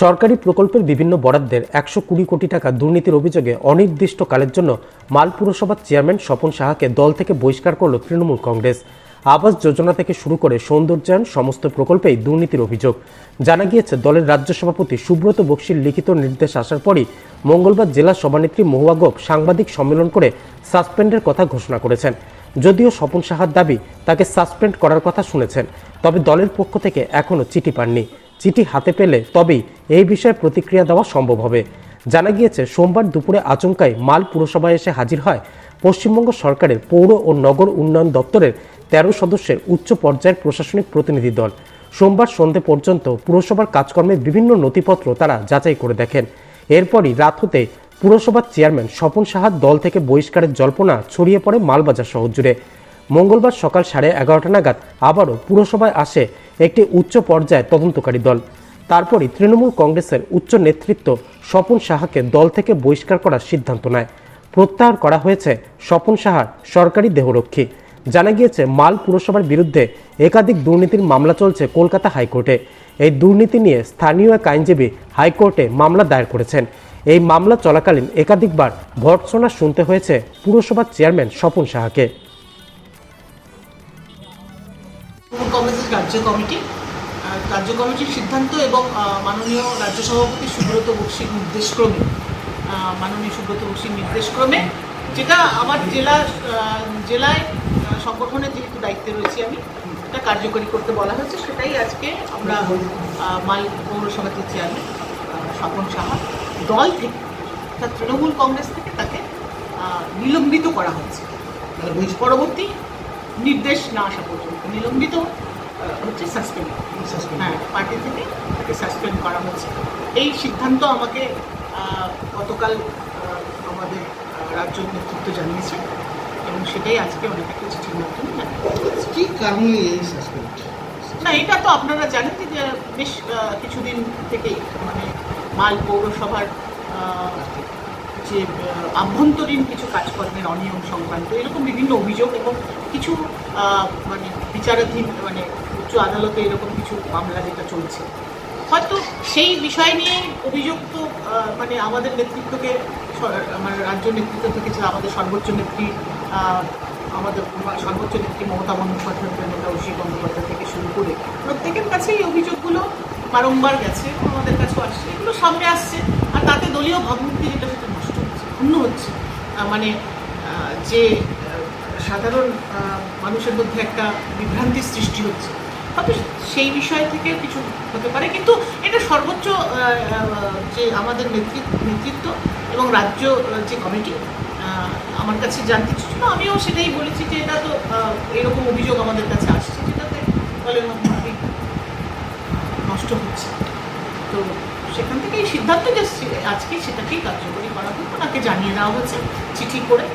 সরকারি প্রকল্পের বিভিন্ন বরাদ্দের একশো কুড়ি কোটি টাকা দুর্নীতির অভিযোগে অনির্দিষ্টকালের জন্য মাল পুরসভার চেয়ারম্যান স্বপন সাহাকে দল থেকে বহিষ্কার করল তৃণমূল কংগ্রেস। আবাস যোজনা থেকে শুরু করে সৌন্দর্যায়ন সমস্ত প্রকল্পেই দুর্নীতির অভিযোগ। জানা গিয়েছে, দলের রাজ্য সভাপতি সুব্রত বক্সির লিখিত নির্দেশ আসার পরই মঙ্গলবার জেলা সভানেত্রী মহুয়া গোপ সাংবাদিক সম্মেলন করে সাসপেন্ডের কথা ঘোষণা করেছেন। যদিও স্বপন সাহার দাবি তাকে সাসপেন্ড করার কথা শুনেছেন, তবে দলের পক্ষ থেকে এখনও চিঠি পাননি। চিঠি হাতে পেলে তবেই এই বিষয়ে প্রতিক্রিয়া দেওয়া সম্ভব হবে। জানা গিয়েছে, সোমবার দুপুরে আচমকায় মাল পুরসভায় এসে হাজির হয় পশ্চিমবঙ্গ সরকারের পৌর ও নগর উন্নয়ন দপ্তরের তেরো সদস্যের উচ্চ পর্যায়ের প্রশাসনিক প্রতিনিধি দল। সোমবার সন্ধে পর্যন্ত পুরসভার কাজকর্মের বিভিন্ন নথিপত্র তারা যাচাই করে দেখেন। এরপরই রাত হতে পুরসভার চেয়ারম্যান স্বপন সাহার দল থেকে বহিষ্কারের জল্পনা ছড়িয়ে পড়ে মালবাজার শহর জুড়ে মঙ্গলবার সকাল সাড়ে এগারোটা নাগাদ আবারও পুরসভায় আসে একটি উচ্চ পর্যায়ে তদন্তকারী দল। তারপরই তৃণমূল কংগ্রেসের উচ্চ নেতৃত্ব স্বপন সাহাকে দল থেকে বহিষ্কার করার সিদ্ধান্ত নেয়। প্রত্যাহার করা হয়েছে স্বপন সাহার সরকারি দেহরক্ষী। জানা গিয়েছে, মাল পুরসভার বিরুদ্ধে একাধিক দুর্নীতির মামলা চলছে কলকাতা হাইকোর্টে। এই দুর্নীতি নিয়ে স্থানীয় এক আইনজীবী হাইকোর্টে মামলা দায়ের করেছেন। এই মামলা চলাকালীন একাধিকবার ভর্ৎসনা শুনতে হয়েছে পুরসভার চেয়ারম্যান স্বপন সাহাকে। রাজ্য কমিটি রাজ্য কমিটির সিদ্ধান্ত এবং মাননীয় রাজ্য সভাপতি সুব্রত বক্সির নির্দেশক্রমে মাননীয় সুব্রত বক্সির নির্দেশক্রমে যেটা আমার জেলা জেলায় সংগঠনের যেহেতু দায়িত্বে রয়েছি আমি এটা কার্যকরী করতে বলা হয়েছে। সেটাই আজকে আমরা মাল পৌরসভাতে চেয়ারম্যান স্বপন সাহা দল থেকে অর্থাৎ তৃণমূল কংগ্রেস থেকে তাকে নিলম্বিত করা হয়েছে। পরবর্তী নির্দেশ না আসা পর্যন্ত নিলম্বিত হচ্ছে সাসপেন্ড হ্যাঁ পার্টি থেকে তাকে সাসপেন্ড করা হচ্ছে। এই সিদ্ধান্ত আমাকে গতকাল আমাদের রাজ্য নেতৃত্ব জানিয়েছে এবং সেটাই আজকে অনেক একটা চিঠির মাধ্যমে কি কারণে এই সাসপেন্ড না এটা তো আপনারা জানেন যে বেশ কিছুদিন থেকেই মানে মাল পৌরসভার যে আভ্যন্তরীণ কিছু কাজকর্মের অনিয়ম সংক্রান্ত এরকম বিভিন্ন অভিযোগ এবং কিছু মানে বিচারাধীন মানে উচ্চ আদালতে এরকম কিছু মামলা যেটা চলছে। হয়তো সেই বিষয় নিয়ে অভিযোগ তো মানে আমাদের নেতৃত্বকে আমার রাজ্য নেতৃত্ব থেকে যে আমাদের সর্বোচ্চ নেত্রী আমাদের সর্বোচ্চ নেত্রী মমতা বন্দ্যোপাধ্যায় নেতা অভিষেক বন্দ্যোপাধ্যায় থেকে শুরু করে প্রত্যেকের কাছে এই অভিযোগগুলো বারংবার গেছে, আমাদের কাছেও আসছে, এগুলো সামনে আসছে, আর তাতে দলীয় ভাবমূর্তি যেটা সেটা নষ্ট হচ্ছে, ক্ষুণ্ণ হচ্ছে। মানে যে সাধারণ মানুষের মধ্যে একটা বিভ্রান্তির সৃষ্টি হচ্ছে। হয়তো সেই বিষয় থেকে কিছু হতে পারে। কিন্তু এটা সর্বোচ্চ যে আমাদের নেতৃত্ব নেতৃত্ব এবং রাজ্য যে কমিটি আমার কাছে জানতে ছিল আমিও সেটাই বলেছি যে এটা তো এরকম অভিযোগ আমাদের কাছে আসছে যেটাতে অনেক নষ্ট হচ্ছে। তো সেখান থেকে এই সিদ্ধান্ত যে আজকে সেটাকেই কার্যকরী করা হোক ওনাকে জানিয়ে দেওয়া হচ্ছে চিঠি করে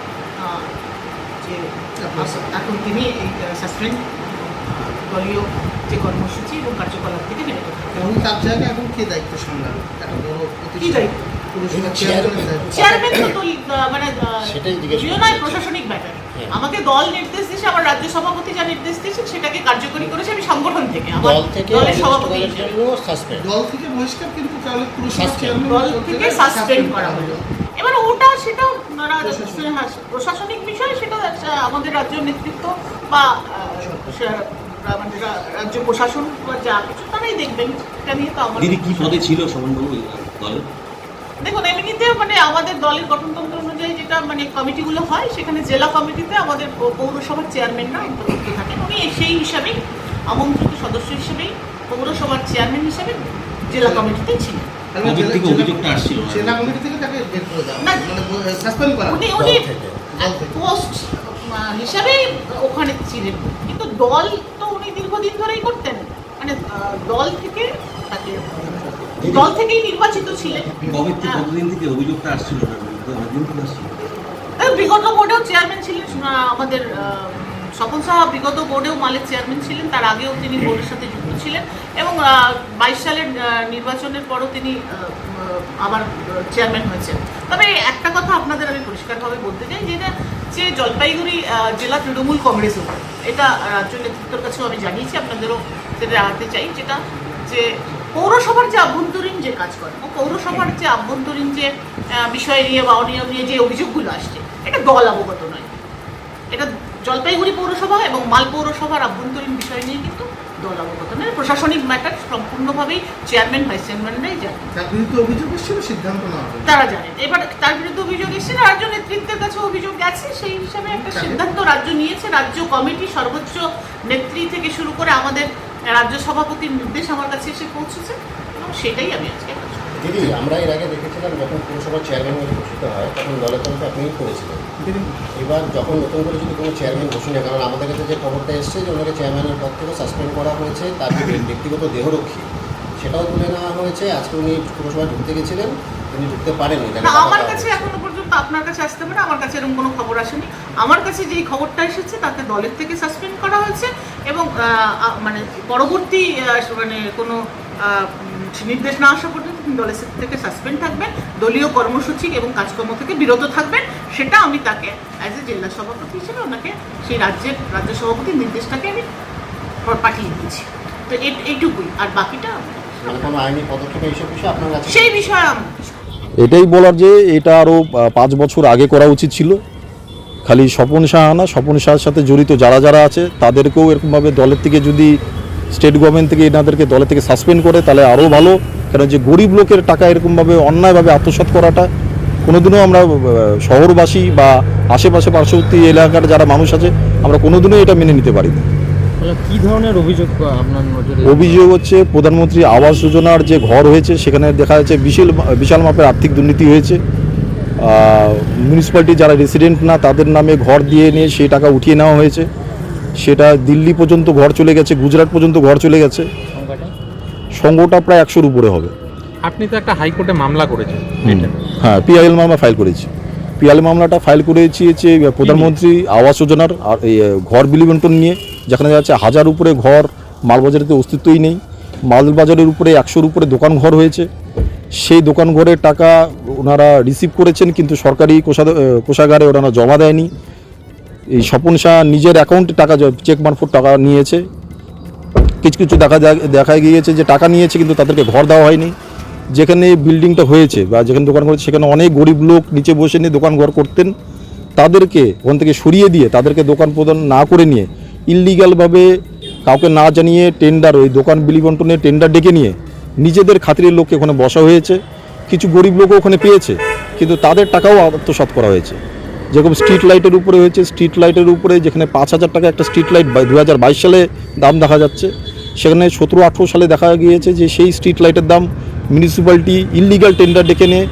যে এখন তিনি এই সাসপেন্ড দলীয় যে কর্মসূচি এবং কার্যকলাপ থেকে বিরত থাকবেন এবং তার জায়গায় এখন কে দায়িত্ব সামলাবে একটা বড় কি দায়িত্ব? চেয়ারম্যান তো মানে সেটাই জিজ্ঞেস দলীয় করতে নয় প্রশাসনিক ব্যাপার হ্যাঁ। আমাকে দল নির্দেশ দিয়েছে আমার রাজ্য সভাপতি যা নির্দেশ দিয়েছে সেটাকে কার্যকরী করেছে আমি সংগঠন থেকে। আমার দলের সভাপতি অনির্দিষ্টকালের হিসেবে। জন্য সাসপেন্ড দল থেকে বহিষ্কার কিন্তু তাহলে পুরসভা Suspend. চেয়ারম্যান দল থেকে সাসপেন্ড করা হলো। এবার ওটা সেটা হ্যাঁ, প্রশাসনিক বিষয় সেটা আমাদের রাজ্য নেতৃত্ব বা আমাদের রাজ্য প্রশাসন যা কিছু তারাই দেখবেন এটা নিয়ে তো আমার দিদি কি পদে ছিল শোভনবাবু দলে দেখুন এমনিতে মানে আমাদের দলের গঠনতন্ত্র অনুযায়ী যেটা মানে কমিটিগুলো হয় সেখানে জেলা কমিটিতে আমাদের পৌরসভার চেয়ারম্যানরা অন্তর্ভুক্ত থাকেন উনি সেই হিসাবেই আমন্ত্রিত সদস্য হিসেবেই পৌরসভার চেয়ারম্যান হিসেবে জেলা কমিটিতেই ছিলেন? জেলা কমিটি থেকে তাকে। মানে সাসপেন্ড করা উনি উনি। পোস্ট হিসাবেই ওখানে ছিলেন কিন্তু দল দীর্ঘদিন ধরেই করতেন। মানে দল থেকে তাকে দল থেকেই নির্বাচিত ছিলেন। হ্যাঁ। কতদিন থেকে অভিযোগটা আসছিল? বিগত বোর্ডেও চেয়ারম্যান ছিলেন আমাদের স্বপন সাহা বিগত বোর্ডেও মালের চেয়ারম্যান ছিলেন। তার আগেও তিনি বোর্ডের সাথে যুক্ত ছিলেন এবং বাইশ সালের নির্বাচনের পরও তিনি আবার চেয়ারম্যান হয়েছেন। তবে একটা কথা আপনাদের আমি পরিষ্কারভাবে বলতে চাই যেটা যে জলপাইগুড়ি জেলা তৃণমূল কংগ্রেস এটা রাজ্য নেতৃত্বের কাছেও আমি জানিয়েছি, আপনাদেরও সেটা জানাতে চাই, যেটা যে পৌরসভার যে আভ্যন্তরীণ যে কাজকর্ম, পৌরসভার যে আভ্যন্তরীণ যে বিষয় নিয়ে বা অনিয়ম নিয়ে যে অভিযোগগুলো আসছে, এটা দল অবগত নয়। এটা জলপাইগুড়ি পৌরসভা এবং মাল পৌরসভার আভ্যন্তরীণ বিষয় নিয়ে কিন্তু প্রশাসনিক ম্যাটার সম্পূর্ণভাবেই চেয়ারম্যান ভাইস চেয়ারম্যানরাই জানেন তার বিরুদ্ধে অভিযোগ এসেছিল সিদ্ধান্ত নেওয়া তারা জানেন এবার তার বিরুদ্ধে অভিযোগ এসেছে রাজ্য নেতৃত্বের কাছে অভিযোগ গেছে সেই হিসাবে একটা সিদ্ধান্ত রাজ্য নিয়েছে। রাজ্য কমিটি সর্বোচ্চ নেত্রী থেকে শুরু করে আমাদের রাজ্য সভাপতির নির্দেশ আমার কাছে এসে পৌঁছেছে এবং সেটাই আমি আজকে দিদি আমরা এর আগে দেখেছিলাম যখন পৌরসভার চেয়ারম্যান ঘোষিত হয় তখন দলের তরফে আপনি করেছিলেন। এবার যখন নতুন করে যদি কোনো চেয়ারম্যান ঘোষণা কারণ আমাদের কাছে যে খবরটা এসছে যে ওনাকে চেয়ারম্যানের পদ থেকে সাসপেন্ড করা হয়েছে তার ব্যক্তিগত দেহরক্ষী সেটাও তুলে নেওয়া হয়েছে। আজকে উনি পুরসভায় ঢুকতে গেছিলেন তিনি ঢুকতে পারেননি। আমার কাছে। এখনও পর্যন্ত আপনার কাছে আসতে পারে আমার কাছে এরকম কোনো খবর আসেনি। আমার কাছে যেই খবরটা এসেছে তাতে দলের থেকে সাসপেন্ড করা হয়েছে এবং মানে পরবর্তী মানে কোনো নির্দেশ না আসা পর্যন্ত তিনি দলের থেকে সাসপেন্ড থাকবেন দলীয় কর্মসূচি এবং কাজকর্ম থেকে বিরত থাকবেন। সেটা আমি তাকে অ্যাজ এ জেলা সভাপতি হিসেবে ওনাকে সেই রাজ্যের রাজ্য সভাপতির নির্দেশটাকে আমি পাঠিয়ে দিয়েছি। তো এইটুকুই। আর বাকিটা সেই বিষয়ে এটাই বলার যে এটা আরও পাঁচ বছর আগে করা উচিত ছিল। খালি স্বপন শাহ না স্বপন শাহের সাথে জড়িত যারা যারা আছে তাদেরকেও এরকমভাবে দলের থেকে যদি স্টেট গভর্নমেন্ট থেকে এনাদেরকে দলের থেকে সাসপেন্ড করে তাহলে আরও ভালো। কারণ যে গরিব লোকের টাকা এরকমভাবে অন্যায়ভাবে আত্মসাৎ করাটা কোনোদিনও আমরা শহরবাসী বা আশেপাশে পার্শ্ববর্তী এলাকার যারা মানুষ আছে আমরা কোনোদিনও এটা মেনে নিতে পারি না কি ধরনের অভিযোগ আপনার নজরে অভিযোগ হচ্ছে প্রধানমন্ত্রী আবাস যোজনার যে ঘর হয়েছে সেখানে দেখা যাচ্ছে বিশাল বিশাল মাপের আর্থিক দুর্নীতি হয়েছে। মিউনিসিপ্যালিটি যারা রেসিডেন্ট না তাদের নামে ঘর দিয়ে নিয়ে সেই টাকা উঠিয়ে নেওয়া হয়েছে। সেটা দিল্লি পর্যন্ত ঘর চলে গেছে গুজরাট পর্যন্ত ঘর চলে গেছে। সংখ্যাটা? প্রায় একশোর উপরে হবে। আপনি তো একটা হাইকোর্টে মামলা করেছেন হ্যাঁ পিআইএল মামলা ফাইল করেছি। পিআইএল মামলাটা ফাইল করেছি হচ্ছে প্রধানমন্ত্রী আবাস যোজনার আর এই ঘর বিলি বন্টন নিয়ে যেখানে যাচ্ছে হাজার উপরে ঘর মালবাজারেতে অস্তিত্বই নেই। মালবাজারের উপরে একশোর উপরে দোকান ঘর হয়েছে। সেই দোকান ঘরের টাকা ওনারা রিসিভ করেছেন কিন্তু সরকারি কোষা কোষাগারে ওনারা জমা দেয়নি। এই স্বপন শাহ নিজের অ্যাকাউন্টে টাকা চেক মারফত টাকা নিয়েছে। কিছু কিছু দেখা দেখা গিয়েছে যে টাকা নিয়েছে, কিন্তু তাদেরকে ঘর দেওয়া হয়নি। যেখানে বিল্ডিংটা হয়েছে বা যেখানে দোকান করেছে, সেখানে অনেক গরিব লোক নিচে বসে নিয়ে দোকান ঘর করতেন। তাদেরকে ওখান থেকে সরিয়ে দিয়ে তাদেরকে দোকান প্রদান না করে নিয়ে ইললিগালভাবে কাউকে না জানিয়ে টেন্ডার ওই দোকান বিলি বন্টনের টেন্ডার ডেকে নিয়ে নিজেদের খাতিরের লোককে ওখানে বসা হয়েছে। কিছু গরিব লোকও ওখানে পেয়েছে, কিন্তু তাদের টাকাও আত্মসাৎ করা হয়েছে। যেরকম স্ট্রিট লাইটের উপরে হয়েছে স্ট্রিট লাইটের উপরে যেখানে পাঁচ হাজার টাকা একটা স্ট্রিট লাইট দু হাজার বাইশ সালে দাম দেখা যাচ্ছে। সেখানে সতেরো, আঠেরো সালে দেখা গিয়েছে যে সেই স্ট্রিট লাইটের দাম মিউনিসিপ্যালিটি ইললিগাল টেন্ডার ডেকে নিয়ে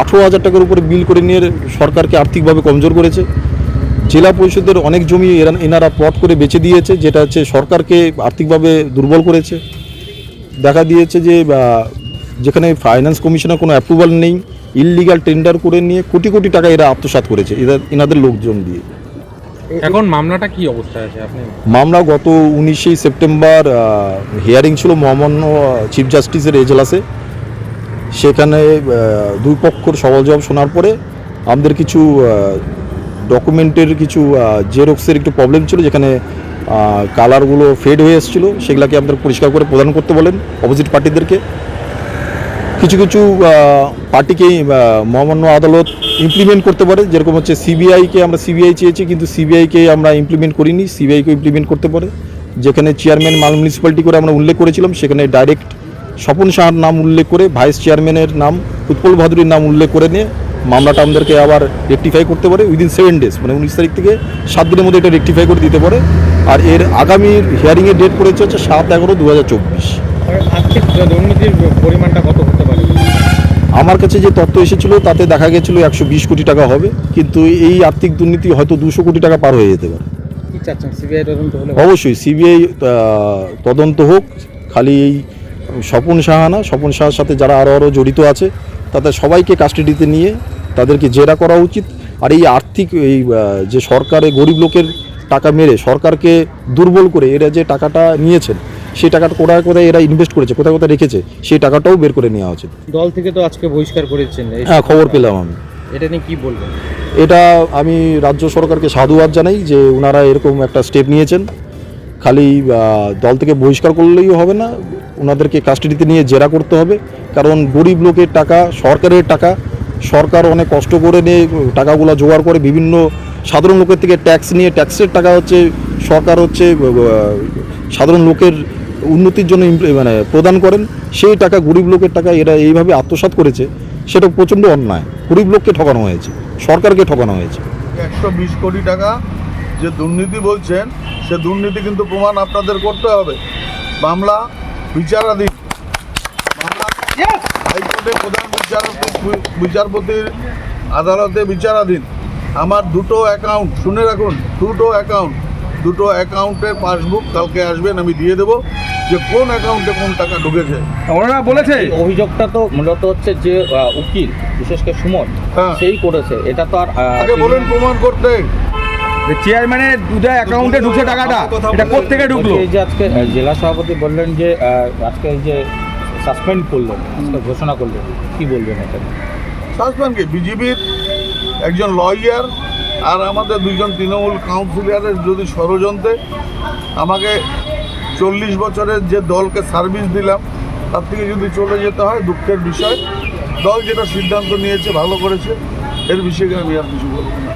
আঠেরো হাজার টাকার উপরে বিল করে নিয়ে সরকারকে আর্থিকভাবে কমজোর করেছে। জেলা পরিষদের অনেক জমি এরা এনারা প্লট করে বেচে দিয়েছে, যেটা হচ্ছে সরকারকে আর্থিকভাবে দুর্বল করেছে। দেখা দিয়েছে যে যেখানে ফাইন্যান্স কমিশনের কোনো অ্যাপ্রুভাল নেই। ইললিগাল টেন্ডার করে নিয়ে কোটি কোটি টাকা এরা আত্মসাৎ করেছে এরা এনাদের লোকজন দিয়ে। এখন মামলাটা কি অবস্থায় আছে? আপনি মামলা গত উনিশে সেপ্টেম্বর হিয়ারিং ছিল মহামান্য চিফ জাস্টিসের এজলাসে। সেখানে দুই পক্ষর সওয়াল জবাব শোনার পরে আমাদের কিছু ডকুমেন্টের কিছু জেরক্সের একটু প্রবলেম ছিল যেখানে কালারগুলো ফেড হয়ে এসেছিল সেগুলোকে আমাদের পরিষ্কার করে প্রদান করতে বলেন অপোজিট পার্টিদেরকে কিছু কিছু পার্টিকে মহামান্য আদালত ইমপ্লিমেন্ট করতে পারে। যেরকম হচ্ছে সিবিআইকে আমরা সিবিআই চেয়েছি, কিন্তু সিবিআইকে আমরা ইমপ্লিমেন্ট করিনি। সিবিআইকে ইমপ্লিমেন্ট করতে পারে। যেখানে চেয়ারম্যান মাল মিউনিসিপ্যালিটি করে আমরা উল্লেখ করেছিলাম, সেখানে ডাইরেক্ট স্বপন শাহর নাম উল্লেখ করে ভাইস চেয়ারম্যানের নাম, উৎপল ভাদুরীর নাম উল্লেখ করে নিয়ে মামলাটা আমাদেরকে আবার রেকটিফাই করতে পারে উইদিন সেভেন ডেজ মানে উনিশ তারিখ থেকে সাত দিনের মধ্যে এটা রেকটিফাই করে দিতে পারে। আর এর আগামী হিয়ারিংয়ের ডেট পড়েছে হচ্ছে সাত এগারো দু হাজার চব্বিশ পরিমাণটা কত হতে পারে? আমার কাছে যে তথ্য এসেছিল তাতে দেখা গেছিল একশো বিশ কোটি টাকা হবে কিন্তু এই আর্থিক দুর্নীতি হয়তো দুশো কোটি টাকা পার হয়ে যেতে পারে। অবশ্যই সিবিআই তদন্ত হোক খালি এই স্বপন সাহা না স্বপন সাহার সাথে যারা আরও আরও জড়িত আছে তাদের সবাইকে কাস্টাডিতে নিয়ে তাদেরকে জেরা করা উচিত। আর এই আর্থিক এই যে সরকারে গরিব লোকের টাকা মেরে সরকারকে দুর্বল করে এরা যে টাকাটা নিয়েছেন সেই টাকাটা কোথায় কোথায় এরা ইনভেস্ট করেছে কোথায় কোথায় রেখেছে সেই টাকাটাও বের করে নেওয়া উচিত দল থেকে তো আজকে বহিষ্কার করেছেন। হ্যাঁ খবর পেলাম আমি। এটা নিয়ে কি বলবেন? এটা আমি রাজ্য সরকারকে সাধুবাদ জানাই যে ওনারা এরকম একটা স্টেপ নিয়েছেন। খালি দল থেকে বহিষ্কার করলেই হবে না ওনাদেরকে কাস্টাডিতে নিয়ে জেরা করতে হবে। কারণ গরিব লোকের টাকা সরকারের টাকা সরকার অনেক কষ্ট করে নিয়ে টাকাগুলো জোগাড় করে বিভিন্ন সাধারণ লোকের থেকে ট্যাক্স নিয়ে ট্যাক্সের টাকা হচ্ছে সরকার হচ্ছে সাধারণ লোকের উন্নতির জন্য মানে প্রদান করেন, সেই টাকা গরিব লোকের টাকা এরা এইভাবে আত্মসাৎ করেছে, সেটা প্রচণ্ড অন্যায়। গরিব লোককে ঠকানো হয়েছে, সরকারকে ঠকানো হয়েছে। একশো বিশ কোটি টাকা যে দুর্নীতি বলছেন, সে দুর্নীতি কিন্তু প্রমাণ আপনাদের করতে হবে। মামলা বিচারাধীন। হাইকোর্টে প্রধান বিচারপতি, বিচারপতির আদালতে বিচারাধীন। আমার দুটো অ্যাকাউন্ট, শুনে রাখুন, দুটো অ্যাকাউন্ট, দুটো অ্যাকাউন্টের পাসবুক কালকে আসবেন, আমি দিয়ে দেবো। যে কোন অ্যাকাউন্টে কোন টাকা ঢুকেছে। ওনারা বলেছে। অভিযোগটা তো মূলত হচ্ছে যে উকিল বিশেষ করে সুমন হ্যাঁ। সেই করেছে। এটা তো আর আগে বলেন প্রমাণ করতে। চেয়ারম্যানের দুটা অ্যাকাউন্টে ঢুকছে টাকাটা এটা কোথেকে ঢুকলো? এই যে আজকে জেলা সভাপতি বললেন যে আজকে এই যে সাসপেন্ড করলেন আজকে ঘোষণা করলেন। কি বলবেন এটা? সাসপেন্ড কি? বিজেপির একজন লয়ার আর আমাদের দুইজন তৃণমূল কাউন্সিলরের যদি ষড়যন্ত্রে আমাকে চল্লিশ বছরের যে দলকে সার্ভিস দিলাম, তার থেকে যদি চলে যেতে হয়, দুঃখের বিষয়। দল যেটা সিদ্ধান্ত নিয়েছে, ভালো করেছে, এর বিষয়ে আমি আর কিছু বলব না।